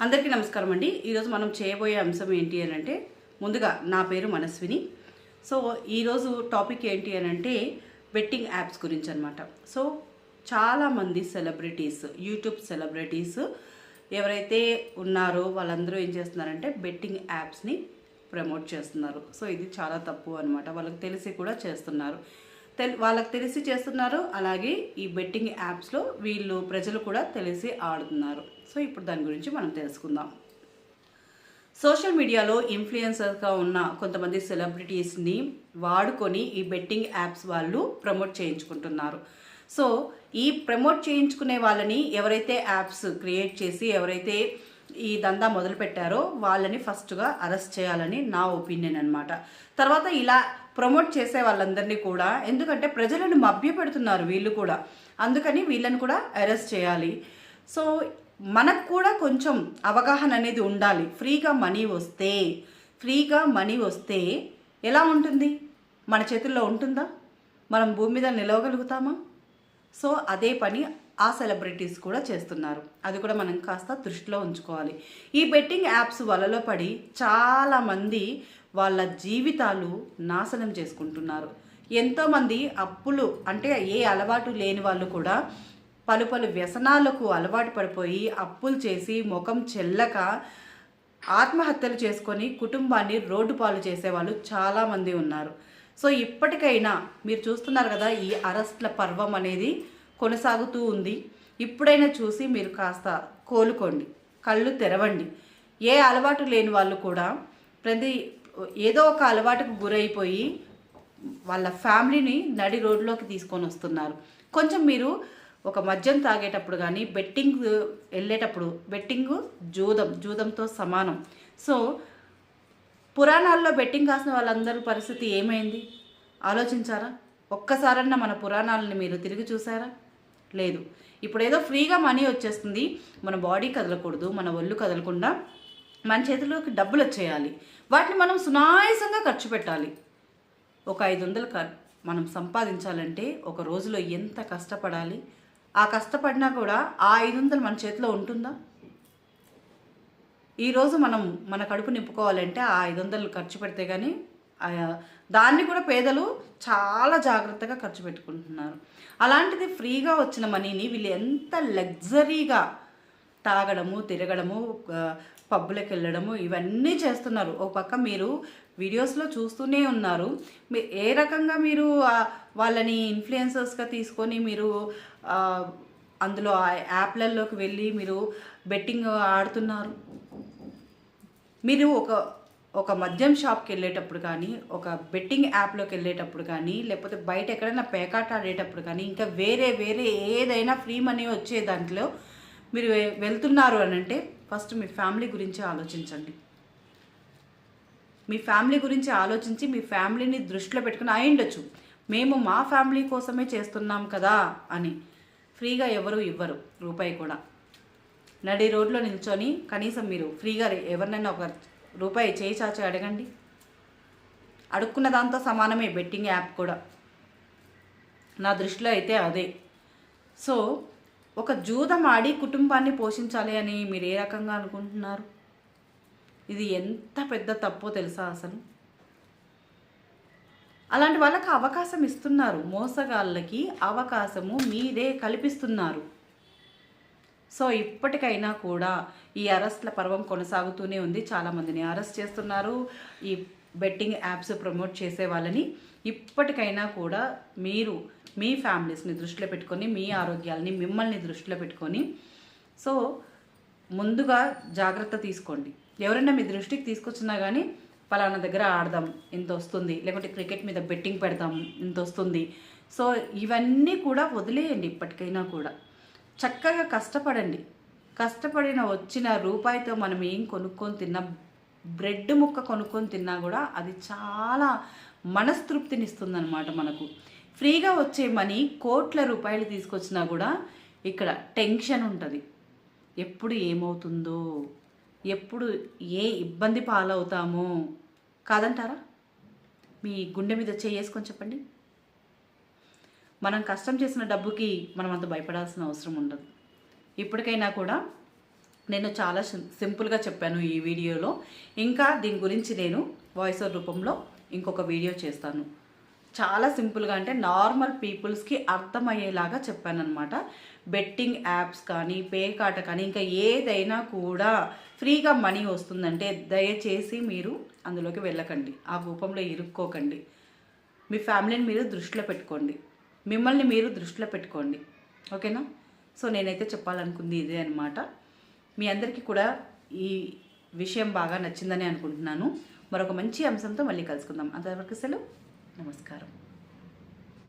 అందరికీ నమస్కారం అండి. ఈరోజు మనం చేయబోయే అంశం ఏంటి అని అంటే ముందుగా నా పేరు మనస్విని. సో ఈరోజు టాపిక్ ఏంటి అని అంటే బెట్టింగ్ యాప్స్ గురించి అనమాట సో చాలామంది సెలబ్రిటీస్ యూట్యూబ్ సెలబ్రిటీస్ ఎవరైతే ఉన్నారో వాళ్ళందరూ ఏం చేస్తున్నారంటే బెట్టింగ్ యాప్స్ని ప్రమోట్ చేస్తున్నారు. సో ఇది చాలా తప్పు అనమాట వాళ్ళకి తెలిసి కూడా చేస్తున్నారు. వాళ్ళకి తెలిసి చేస్తున్నారు. అలాగే ఈ బెట్టింగ్ యాప్స్లో వీళ్ళు ప్రజలు కూడా తెలిసి ఆడుతున్నారు. సో ఇప్పుడు దాని గురించి మనం తెలుసుకుందాం. సోషల్ మీడియాలో ఇన్ఫ్లుయెన్సర్గా ఉన్న కొంతమంది సెలబ్రిటీస్ని వాడుకొని ఈ బెట్టింగ్ యాప్స్ వాళ్ళు ప్రమోట్ చేయించుకుంటున్నారు. సో ఈ ప్రమోట్ చేయించుకునే వాళ్ళని ఎవరైతే యాప్స్ క్రియేట్ చేసి ఎవరైతే ఈ దందా మొదలుపెట్టారో వాళ్ళని ఫస్ట్గా అరెస్ట్ చేయాలని నా ఒపీనియన్ అనమాట తర్వాత ఇలా ప్రమోట్ చేసే వాళ్ళందరినీ కూడా ఎందుకంటే ప్రజలను మభ్యపెడుతున్నారు వీళ్ళు కూడా. అందుకని వీళ్ళని కూడా అరెస్ట్ చేయాలి. సో మనకు కూడా కొంచెం అవగాహన అనేది ఉండాలి. ఫ్రీగా మనీ వస్తే ఫ్రీగా మనీ వస్తే ఎలా ఉంటుంది? మన చేతుల్లో ఉంటుందా? మనం భూమి మీద నిలవగలుగుతామా? సో అదే పని ఆ సెలబ్రిటీస్ కూడా చేస్తున్నారు. అది కూడా మనం కాస్త దృష్టిలో ఉంచుకోవాలి. ఈ బెట్టింగ్ యాప్స్ వలలో పడి చాలామంది వాళ్ళ జీవితాలు నాశనం చేసుకుంటున్నారు. ఎంతోమంది అప్పులు అంటే ఏ అలవాటు లేని వాళ్ళు కూడా పలు పలు వ్యసనాలకు అలవాటు పడిపోయి అప్పులు చేసి ముఖం చెల్లక ఆత్మహత్యలు చేసుకొని కుటుంబాన్ని రోడ్డు పాలు చేసేవాళ్ళు చాలామంది ఉన్నారు. సో ఇప్పటికైనా మీరు చూస్తున్నారు కదా ఈ అరెస్ట్ల పర్వం అనేది కొనసాగుతూ ఉంది. ఇప్పుడైనా చూసి మీరు కాస్త కోలుకోండి. కళ్ళు తెరవండి. ఏ అలవాటు లేని వాళ్ళు కూడా ప్రతి ఏదో ఒక అలవాటుకు గురైపోయి వాళ్ళ ఫ్యామిలీని నడి రోడ్లోకి తీసుకొని వస్తున్నారు. కొంచెం మీరు ఒక మద్యం తాగేటప్పుడు కానీ బెట్టింగ్ వెళ్ళేటప్పుడు బెట్టింగ్ జూదం జూదంతో సమానం. సో పురాణాల్లో బెట్టింగ్ కాసిన వాళ్ళందరి పరిస్థితి ఏమైంది? ఆలోచించారా? ఒక్కసారన్నా మన పురాణాలని మీరు తిరిగి చూసారా లేదు. ఇప్పుడు ఏదో ఫ్రీగా మనీ వచ్చేస్తుంది. మన బాడీ కదలకూడదు మన ఒళ్ళు కదలకుండా మన చేతిలోకి డబ్బులు వచ్చేయాలి. వాటిని మనం సునాయాసంగా ఖర్చు పెట్టాలి. ఒక ఐదు వందలు మనం సంపాదించాలంటే ఒక రోజులో ఎంత కష్టపడాలి? ఆ కష్టపడినా కూడా ఆ ఐదు వందలు మన చేతిలో ఉంటుందా? ఈరోజు మనం మన కడుపు నింపుకోవాలంటే ఆ ఐదు వందలు ఖర్చు పెడితే కానీ ఆ- దాన్ని కూడా పేదలు చాలా జాగ్రత్తగా ఖర్చు పెట్టుకుంటున్నారు. అలాంటిది ఫ్రీగా వచ్చిన మనీని వీళ్ళు ఎంత లగ్జరీగా తాగడము తిరగడము పబ్బులకు వెళ్ళడము ఇవన్నీ చేస్తున్నారు. ఒక పక్క మీరు వీడియోస్లో చూస్తూనే ఉన్నారు. మీ- ఏ రకంగా మీరు వాళ్ళని ఇన్ఫ్లుయెన్సర్స్గా తీసుకొని మీరు అందులో యాప్లలోకి వెళ్ళి మీరు బెట్టింగ్ ఆడుతున్నారు? మీరు ఒక ఒక మద్యం షాప్కి వెళ్ళేటప్పుడు కానీ ఒక బెట్టింగ్ యాప్లోకి వెళ్ళేటప్పుడు కానీ లేకపోతే బయట ఎక్కడైనా పేకాట ఆడేటప్పుడు కానీ ఇంకా వేరే వేరే ఏదైనా ఫ్రీ మనీ వచ్చే దాంట్లో మీరు వెళ్తున్నారు అని అంటే ఫస్ట్ మీ ఫ్యామిలీ గురించి ఆలోచించండి. మీ ఫ్యామిలీ గురించి ఆలోచించి మీ ఫ్యామిలీని దృష్టిలో పెట్టుకుని అయిండొచ్చు మేము మా ఫ్యామిలీ కోసమే చేస్తున్నాం కదా అని. ఫ్రీగా ఎవరు ఇవ్వరు రూపాయి కూడా. నడి రోడ్లో నిల్చొని కనీసం మీరు ఫ్రీగా ఎవరినైనా ఒక రూపాయి చేయి చాచి అడగండి. అడుక్కున్న దాంతో సమానమే బెట్టింగ్ యాప్ కూడా. నా దృష్టిలో అయితే అదే. సో ఒక జూదం ఆడి కుటుంబాన్ని పోషించాలి అని మీరు ఏ రకంగా అనుకుంటున్నారు? ఇది ఎంత పెద్ద తప్పో తెలుసా అసలు? అలాంటి వాళ్ళకి అవకాశం ఇస్తున్నారు. మోసగాళ్ళకి అవకాశము మీరే కల్పిస్తున్నారు. సో ఇప్పటికైనా కూడా ఈ అరెస్ట్ల పర్వం కొనసాగుతూనే ఉంది. చాలామందిని అరెస్ట్ చేస్తున్నారు. ఈ బెట్టింగ్ యాప్స్ ప్రమోట్ చేసే వాళ్ళని ఇప్పటికైనా కూడా మీరు మీ ఫ్యామిలీస్ని దృష్టిలో పెట్టుకొని మీ ఆరోగ్యాలని మిమ్మల్ని దృష్టిలో పెట్టుకొని సో ముందుగా జాగ్రత్త తీసుకోండి. ఎవరైనా మీ దృష్టికి తీసుకొచ్చినా కానీ పలానా దగ్గర ఆడదాం ఇంత వస్తుంది. లేకుంటే క్రికెట్ మీద బెట్టింగ్ పెడదాం ఇంత వస్తుంది. సో ఇవన్నీ కూడా వదిలేయండి ఇప్పటికైనా కూడా. చక్కగా కష్టపడండి. కష్టపడిన వచ్చిన రూపాయితో మనం ఏం కొనుక్కొని తిన్నా బ్రెడ్ ముక్క కొనుక్కొని తిన్నా కూడా అది చాలా మనస్తృప్తినిస్తుందన్నమాట మనకు. ఫ్రీగా వచ్చే మనీ కోట్ల రూపాయలు తీసుకొచ్చినా కూడా ఇక్కడ టెన్షన్ ఉంటుంది. ఎప్పుడు ఏమవుతుందో ఎప్పుడు ఏ ఇబ్బంది పాలవుతామో కాదంటారా? మీ గుండె మీద చేసుకొని చెప్పండి. మనం కష్టం చేసిన డబ్బుకి మనం అంత భయపడాల్సిన అవసరం ఉండదు. ఇప్పటికైనా కూడా నేను చాలా సింపుల్గా చెప్పాను ఈ వీడియోలో. ఇంకా దీని గురించి నేను వాయిస్ ఓవర్ రూపంలో ఇంకొక వీడియో చేస్తాను. చాలా సింపుల్గా అంటే నార్మల్ పీపుల్స్కి అర్థమయ్యేలాగా చెప్పానమాట బెట్టింగ్ యాప్స్ కానీ పే కానీ ఇంకా ఏదైనా కూడా ఫ్రీగా మనీ వస్తుందంటే దయచేసి మీరు అందులోకి వెళ్ళకండి. ఆ రూపంలో ఇరుక్కోకండి. మీ ఫ్యామిలీని మీరు దృష్టిలో పెట్టుకోండి. మిమ్మల్ని మీరు దృష్టిలో పెట్టుకోండి. ఓకేనా? సో నేనైతే చెప్పాలనుకుంది ఇదే అనమాట మీ అందరికీ కూడా ఈ విషయం బాగా నచ్చిందని అనుకుంటున్నాను. మరొక మంచి అంశంతో మళ్ళీ కలుసుకుందాం. అంతవరకు సెలవు. నమస్కారం.